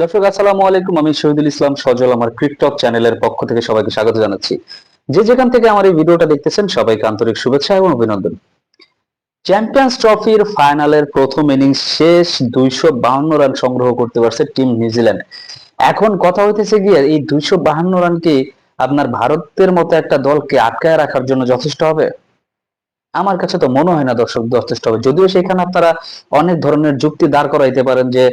দর্শক, আসসালামু আলাইকুম। আমি শহীদুল ইসলাম সজল, আমার ক্রিকটক চ্যানেলের পক্ষ থেকে সবাইকে স্বাগত জানাচ্ছি। যে যেখান থেকে আমার এই ভিডিওটা দেখতেছেন, সবাইকে আন্তরিক শুভেচ্ছা এবং অভিনন্দন। চ্যাম্পিয়ন্স ট্রফির ফাইনালের প্রথম ইনিংস শেষ, দুইশো রান সংগ্রহ করতে পারছে টিম নিউজিল্যান্ড। এখন কথা হইতেছে গিয়ে, এই দুইশো বাহান্ন রান কি আপনার ভারতের মতো একটা দলকে আটকায় রাখার জন্য যথেষ্ট হবে? আমার কাছে তো মনে হয় না দর্শক, যথেষ্ট হবে। যদিও সেখানে আপনারা অনেক ধরনের যুক্তি দাঁড় করাইতে পারেন যে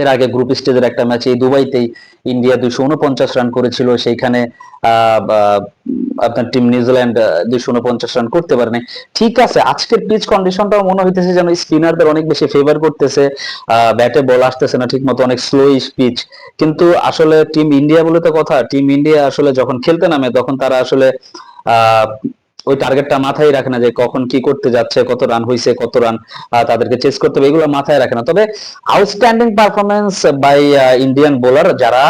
এর আগে গ্রুপ স্টেজের একটা ম্যাচে এই দুবাইতেই ইন্ডিয়া দুইশো উনপঞ্চাশ রান করেছিল। সেইখানে আপনার টিম নিউজিল্যান্ড দুইশো উনপঞ্চাশ রান করতে পারেনি। ঠিক আছে, আজকের পিচ কন্ডিশনটাও মনে হইতেছে যেন স্পিনারদের অনেক বেশি ফেভার করতেছে। ব্যাটে বল আসতেছে না ঠিক মতো অনেক স্লো পিচ কিন্তু আসলে টিম ইন্ডিয়া বলে তো কথা টিম ইন্ডিয়া আসলে যখন খেলতে নামে, তখন তারা আসলে, আহ ওই টার্গেটটা মাথায় রাখে না যে কখন কি করতে যাচ্ছে, কত রান হয়েছে কত রান তাদেরকে চেস করতে হবে, এগুলো মাথায় রাখে না। তবে outstanding performance by Indian bowler যারা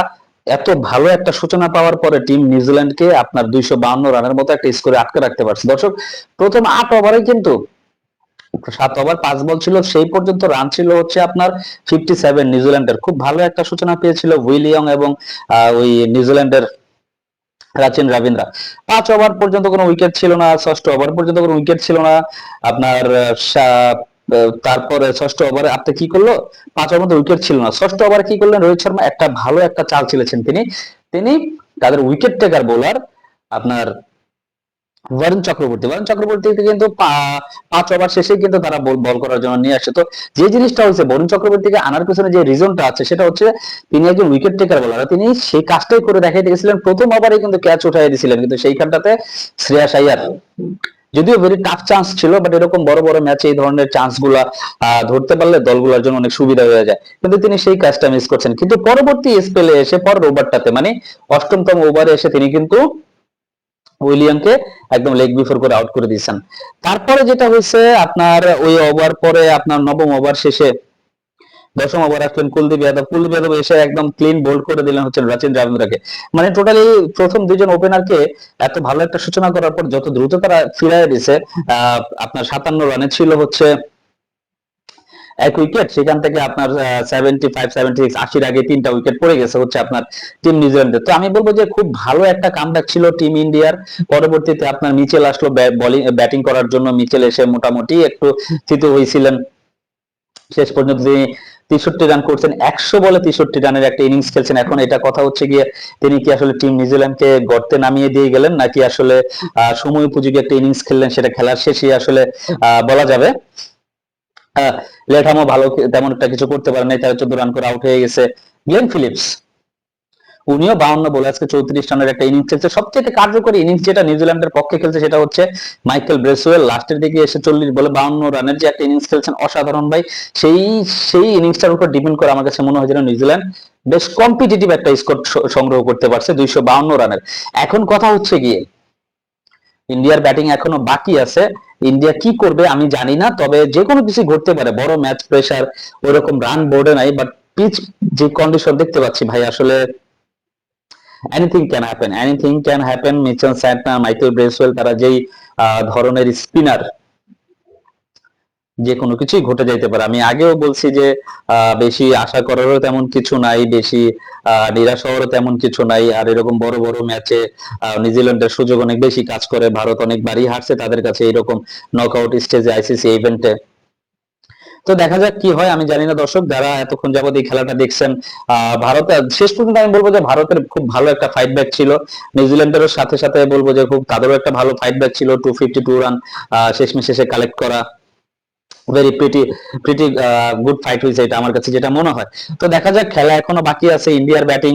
এত ভালো একটা সূচনা পাওয়ার পরে টিম নিউজিল্যান্ডকে আপনার দুইশো বাউন্ন রানের মতো একটা স্কোরে আটকে রাখতে পারছে। দর্শক, প্রথম আট ওভারে কিন্তু সাত ওভার পাঁচ বল ছিল, সেই পর্যন্ত রান ছিল হচ্ছে আপনার ফিফটি সেভেন নিউজিল্যান্ডের খুব ভালো একটা সূচনা পেয়েছিল উইলিয়ং এবং ওই নিউজিল্যান্ডের রাচিন রাবিন্দ্রা পাঁচ ওভার পর্যন্ত কোনো উইকেট ছিল না, ষষ্ঠ ওভার পর্যন্ত কোনো উইকেট ছিল না। আপনার তারপরে ষষ্ঠ ওভারে আপনি কি করল? পাঁচ ওভার মধ্যে উইকেট ছিল না। ষষ্ঠ ওভারে কি করলেন? রোহিত শর্মা একটা ভালো একটা চাল ছিলেছেন তিনি। তিনি তাদের উইকেট টেকার বোলার আপনার বরুণ চক্রবর্তী বরুণ চক্রবর্তীকে কিন্তু পাঁচ ওভার শেষে কিন্তু তারা বল করার জন্য নিয়ে আসে। তো যে জিনিসটা হচ্ছে বরুণ চক্রবর্তীকে আনার পিছনে যে রিজনটা আছে, সেটা হচ্ছে তিনি একজন উইকেট টেকার বলার তিনি সেই কাজটাই করে দেখাইতে গেছিলেন, প্রথম ওভারে কিন্তু ক্যাচ উঠাই দিয়েছিলেন কিন্তু সেইখানটাতে শ্রেয়াস আইয়ার যদিও ভেরি টাফ চান্স ছিল বাট এরকম বড় বড় ম্যাচে এই ধরনের চান্সগুলা ধরতে পারলে দলগুলোর জন্য অনেক সুবিধা হয়ে যায়। কিন্তু তিনি সেই কাজটা মিস করছেন। কিন্তু পরবর্তী স্পেলে এসে পরের ওভারটাতে মানে অষ্টমতম ওভারে এসে তিনি কিন্তু উইলিয়ামকে একদম লেগ বিফোর করে আউট করে দিয়েছেন। তারপরে যেটা হয়েছে, আপনার ওই ওভার পরে আপনার নবম ওভার শেষে, দশম ওভার আসলেন কুলদীপ যাদব। কুলদীপ যাদব এসে একদম ক্লিন বোল্ড করে দিলেন হচ্ছে রাচিন রবীন্দ্রকে মানে টোটালি প্রথম দুজন ওপেনারকে এত ভালো একটা সূচনা করার পর যত দ্রুত তারা ফিরাই দিছে আপনার সাতান্ন রানে ছিল হচ্ছে এক উইকেট সেখান থেকে আপনার সেভেন্টি ফাইভ সেভেন্টি সিক্স আশির আগে তিনটা উইকেট পড়ে গেছে হচ্ছে আপনার টিম নিউজিল্যান্ডের। তো আমি বলব যে খুব ভালো একটা কামব্যাক ছিল টিম ইন্ডিয়ার। পরবর্তীতে আপনার মিচেল আসলো বলিং ব্যাটিং করার জন্য। মিচেল এসে মোটামুটি একটু থিতু হয়েছিলেন। শেষ পর্যন্ত তিনি তেষট্টি রান করছেন। একশো বলে তেষট্টি রানের একটা ইনিংস খেলছেন। এখন এটা কথা হচ্ছে গিয়ে তিনি কি আসলে টিম নিউজিল্যান্ডকে গর্তে নামিয়ে দিয়ে গেলেন, নাকি আসলে সময় উপযোগী একটা ইনিংস খেললেন, সেটা খেলার শেষে আসলে বলা যাবে। লেঠামও ভালো তেমন একটা কিছু করতে পারে নাই তেরো চোদ্দ রান করে আউট হয়ে গেছে গ্লেন ফিলিপস উনিও বাউন্ন বলে, আজকে চৌত্রিশ রানের একটা ইনিংস খেলছে। সবচেয়ে কার্যকরী ইনিংস যেটা নিউজিল্যান্ডের পক্ষে খেলছে সেটা হচ্ছে মাইকেল ব্রেসওয়েল লাস্টের দিকে এসে চল্লিশ বলে বাউন্ন রানের যে একটা ইনিংস খেলছেন অসাধারণ ভাই। সেই সেই ইনিংসটার উপর ডিপেন্ড করে আমার কাছে মনে হয় যেন নিউজিল্যান্ড বেশ কম্পিটিটিভ একটা স্কোর সংগ্রহ করতে পারছে দুইশো বাউন্ন রানের। এখন কথা হচ্ছে গিয়ে, ইন্ডিয়ার ব্যাটিং এখনও বাকি আছে। ইন্ডিয়া কি করবে আমি জানি না, তবে যে কোনো কিছু ঘটতে পারে, বড় ম্যাচ প্রেশার ওইরকম রান বোর্ডে নাই বাট পিচ যে কন্ডিশন দেখতে পাচ্ছি ভাই, আসলে anything can happen anything can happen Mitchell Santner Michael Bracewell, তারা যেই ধরনের স্পিনার যে কোনো কিছুই ঘটে যাইতে পারে। আমি আগেও বলছি যে বেশি আশা করারও তেমন কিছু নাই, বেশি নিরাশ হওয়ারও তেমন কিছু নাই। আর এরকম বড় বড় ম্যাচে নিউজিল্যান্ডের সুযোগ অনেক বেশি কাজ করে। ভারত অনেকবারই হারছে তাদের কাছে এরকম নকআউট স্টেজে আইসিসি ইভেন্টে তো দেখা যাক কি হয়, আমি জানি না দর্শক, যারা এতক্ষণ যাবত এই খেলাটা দেখছেন ভারত শেষ পর্যন্ত আমি বলব যে ভারতের খুব ভালো একটা ফাইট ব্যাক ছিল। নিউজিল্যান্ডেরও সাথে সাথে বলব যে খুব, তাদেরও একটা ভালো ফাইট ব্যাক ছিল টু ফিফটি টু রান শেষমেশ শেষে কালেক্ট করা। Very pretty pretty good fight হয়েছে এটা আমার কাছে যেটা মনে হয়। তো দেখা যাক, খেলা এখনও বাকি আছে ইন্ডিয়ার ব্যাটিং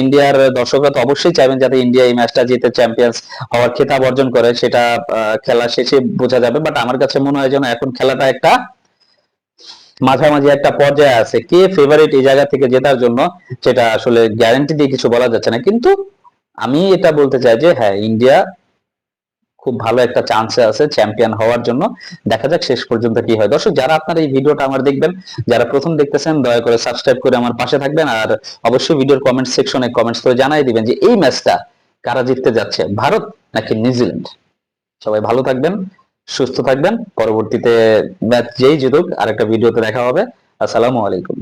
ইন্ডিয়ার দর্শকরা তো অবশ্যই চাইবেন যাতে ইন্ডিয়া এই ম্যাচটা জিতে চ্যাম্পিয়ন্স হওয়ার খেতাব অর্জন করে, সেটা খেলা শেষে বোঝা যাবে। বাট আমার কাছে মনে হয় যেন এখন খেলাটা একটা মাঝামাঝি একটা পর্যায়ে আছে। কে ফেভারিট এই জায়গা থেকে জেতার জন্য সেটা আসলে গ্যারান্টি দিয়ে কিছু বলা যাচ্ছে না। কিন্তু আমি এটা বলতে চাই যে হ্যাঁ ইন্ডিয়া খুব ভালো একটা চান্সে আছে চ্যাম্পিয়ন হওয়ার জন্য। দেখা যাক শেষ পর্যন্ত কি হয়। দর্শক, যারা আপনারা এই ভিডিওটা আমার দেখবেন, যারা প্রথম দেখতেছেন, দয়া করে সাবস্ক্রাইব করে আমার পাশে থাকবেন আর অবশ্যই ভিডিওর কমেন্ট সেকশনে কমেন্টস করে জানাই দিবেন যে এই ম্যাচটা কারা জিততে যাচ্ছে, ভারত নাকি নিউজিল্যান্ড সবাই ভালো থাকবেন, সুস্থ থাকবেন। পরবর্তীতে ম্যাচ যেই জিতুক, আরেকটা ভিডিওতে দেখা হবে। আসসালামু আলাইকুম।